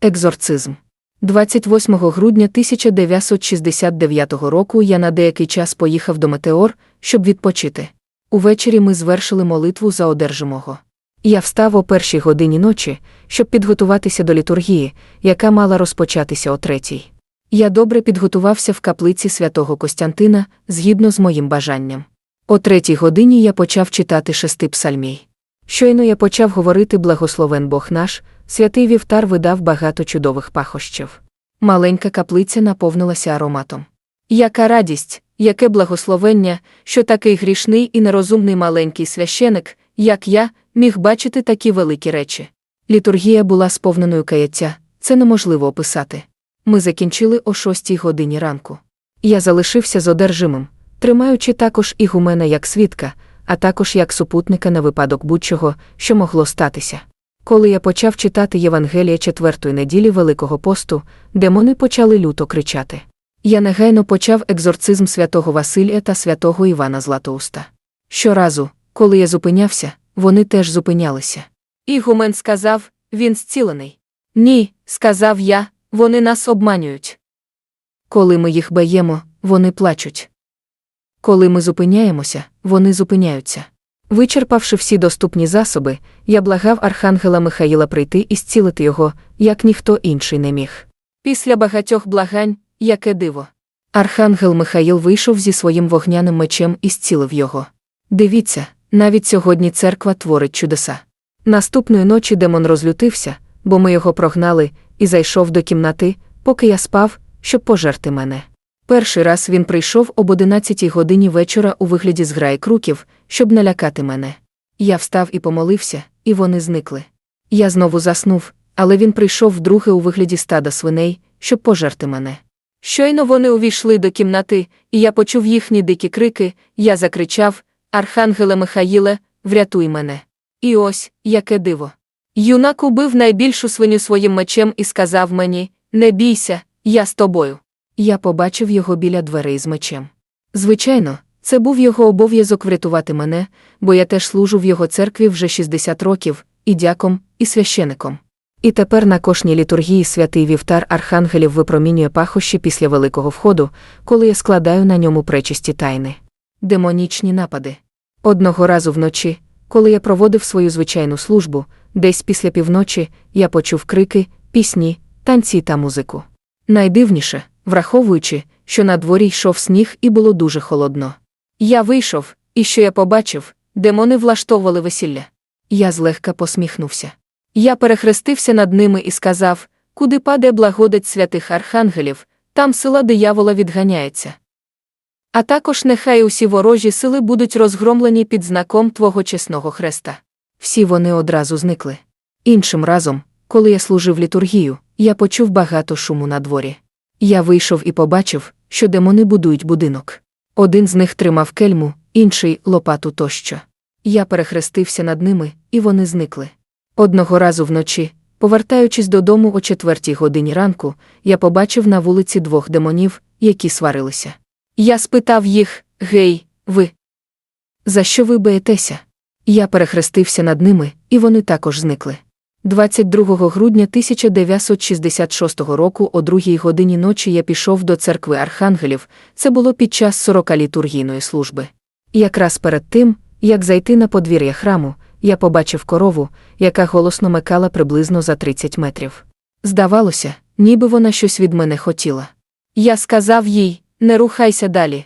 Екзорцизм. 28 грудня 1969 року я на деякий час поїхав до Метеор, щоб відпочити. Увечері ми звершили молитву за одержимого. Я встав о першій годині ночі, щоб підготуватися до літургії, яка мала розпочатися о третій. Я добре підготувався в каплиці святого Костянтина згідно з моїм бажанням. О третій годині я почав читати шести псальмій. Щойно я почав говорити благословен Бог наш, святий вівтар видав багато чудових пахощів. Маленька каплиця наповнилася ароматом. Яка радість, яке благословення, що такий грішний і нерозумний маленький священик, як я, міг бачити такі великі речі. Літургія була сповненою каяття, це неможливо описати. Ми закінчили о шостій годині ранку. Я залишився з одержимим, тримаючи також ігумена як свідка, а також як супутника на випадок будь-чого, що могло статися. Коли я почав читати Євангелія четвертої неділі Великого посту, демони почали люто кричати. Я негайно почав екзорцизм святого Василія та святого Івана Златоуста. Щоразу, коли я зупинявся, вони теж зупинялися. Ігумен сказав він зцілений. Ні, сказав я, вони нас обманюють. Коли ми їх баємо, вони плачуть. Коли ми зупиняємося, вони зупиняються. Вичерпавши всі доступні засоби, я благав архангела Михаїла прийти і зцілити його, як ніхто інший не міг. Після багатьох благань, яке диво. Архангел Михаїл вийшов зі своїм вогняним мечем і зцілив його. Дивіться, навіть сьогодні церква творить чудеса. Наступної ночі демон розлютився, бо ми його прогнали, і зайшов до кімнати, поки я спав, щоб пожерти мене. Перший раз він прийшов об 11 годині вечора у вигляді зграї круків, щоб налякати мене. Я встав і помолився, і вони зникли. Я знову заснув, але він прийшов вдруге у вигляді стада свиней, щоб пожерти мене. Щойно вони увійшли до кімнати, і я почув їхні дикі крики, я закричав Архангеле Михаїле, врятуй мене. І ось, яке диво. Юнак убив найбільшу свиню своїм мечем і сказав мені Не бійся, я з тобою. Я побачив його біля дверей з мечем. Звичайно, це був його обов'язок врятувати мене, бо я теж служу в його церкві вже 60 років, і дяком, і священиком. І тепер на кожній літургії святий вівтар архангелів випромінює пахощі після великого входу, коли я складаю на ньому пречисті тайни. Демонічні напади. Одного разу вночі, коли я проводив свою звичайну службу, десь після півночі я почув крики, пісні, танці та музику. Найдивніше, враховуючи, що на дворі йшов сніг і було дуже холодно. Я вийшов, і що я побачив, демони влаштовували весілля. Я злегка посміхнувся. Я перехрестився над ними і сказав, куди паде благодать святих архангелів, там сила диявола відганяється. А також нехай усі ворожі сили будуть розгромлені під знаком твого чесного хреста. Всі вони одразу зникли. Іншим разом, коли я служив літургію, я почув багато шуму на дворі. Я вийшов і побачив, що демони будують будинок. Один з них тримав кельму, інший лопату тощо. Я перехрестився над ними, і вони зникли. Одного разу вночі, повертаючись додому о четвертій годині ранку, я побачив на вулиці двох демонів, які сварилися. Я спитав їх Гей, ви? За що ви боїтеся? Я перехрестився над ними, і вони також зникли. 22 грудня 1966 року о другій годині ночі я пішов до церкви архангелів, це було під час 40 літургійної служби. Якраз перед тим, як зайти на подвір'я храму, я побачив корову, яка голосно мекала приблизно за 30 метрів. Здавалося, ніби вона щось від мене хотіла. Я сказав їй не рухайся далі.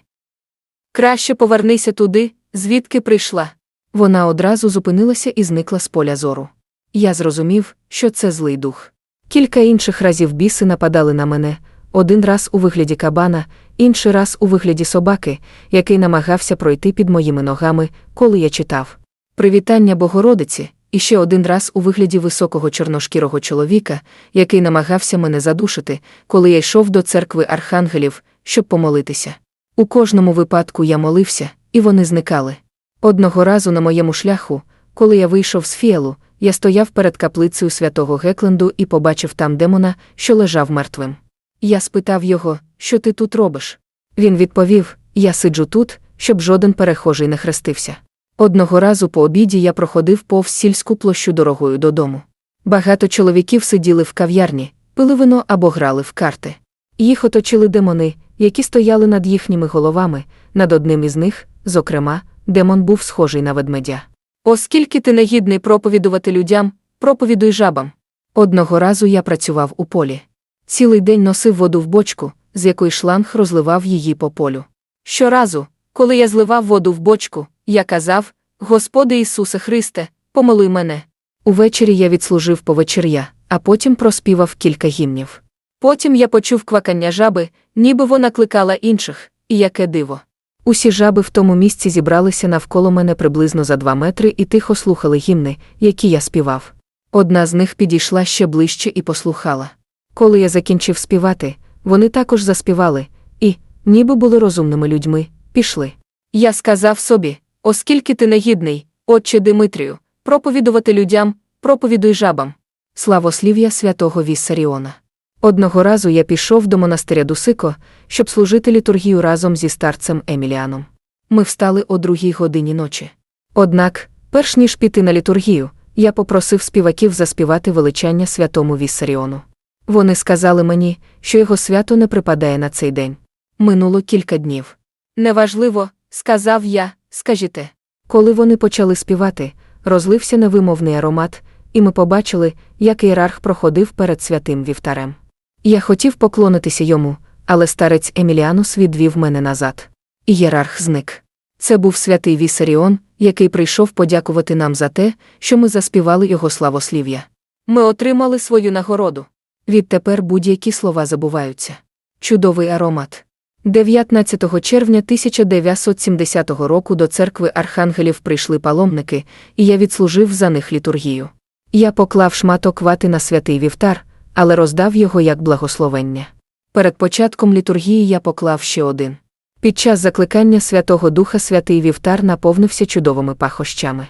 Краще повернися туди, звідки прийшла. Вона одразу зупинилася і зникла з поля зору. Я зрозумів, що це злий дух. Кілька інших разів біси нападали на мене, один раз у вигляді кабана, інший раз у вигляді собаки, який намагався пройти під моїми ногами, коли я читав. Привітання Богородиці, і ще один раз у вигляді високого чорношкірого чоловіка, який намагався мене задушити, коли я йшов до церкви архангелів, щоб помолитися. У кожному випадку я молився, і вони зникали. Одного разу на моєму шляху, коли я вийшов з фіалу, я стояв перед каплицею святого Гекленду і побачив там демона, що лежав мертвим. Я спитав його, що ти тут робиш? Він відповів: Я сиджу тут, щоб жоден перехожий не хрестився. Одного разу по обіді я проходив повз сільську площу дорогою додому. Багато чоловіків сиділи в кав'ярні, пили вино або грали в карти. Їх оточили демони, які стояли над їхніми головами, над одним із них, зокрема, демон був схожий на ведмедя. Оскільки ти негідний проповідувати людям, проповідуй жабам. Одного разу я працював у полі. Цілий день носив воду в бочку, з якої шланг розливав її по полю. Щоразу, коли я зливав воду в бочку, я казав: Господи Ісусе Христе, помилуй мене. Увечері я відслужив повечеря, а потім проспівав кілька гімнів. Потім я почув квакання жаби, ніби вона кликала інших, і яке диво. Усі жаби в тому місці зібралися навколо мене приблизно за два метри і тихо слухали гімни, які я співав. Одна з них підійшла ще ближче і послухала. Коли я закінчив співати, вони також заспівали, і, ніби були розумними людьми, пішли. Я сказав собі, оскільки ти негідний, отче Димитрію, проповідувати людям, проповідуй жабам. Славослів'я святого Віссаріона. Одного разу я пішов до монастиря Дусико, щоб служити літургію разом зі старцем Еміліаном. Ми встали о другій годині ночі. Однак, перш ніж піти на літургію, я попросив співаків заспівати величання святому Віссаріону. Вони сказали мені, що його свято не припадає на цей день. Минуло кілька днів. Неважливо, сказав я, скажіте. Коли вони почали співати, розлився невимовний аромат, і ми побачили, як ієрарх проходив перед святим вівтарем. Я хотів поклонитися йому, але старець Еміліанус відвів мене назад. Ієрарх зник. Це був святий Вісаріон, який прийшов подякувати нам за те, що ми заспівали його славослів'я. Ми отримали свою нагороду. Відтепер будь-які слова забуваються. Чудовий аромат. 19 червня 1970 року до церкви архангелів прийшли паломники, і я відслужив за них літургію. Я поклав шматок вати на святий вівтар, але роздав його як благословення. Перед початком літургії я поклав ще один. Під час закликання Святого Духа святий вівтар наповнився чудовими пахощами.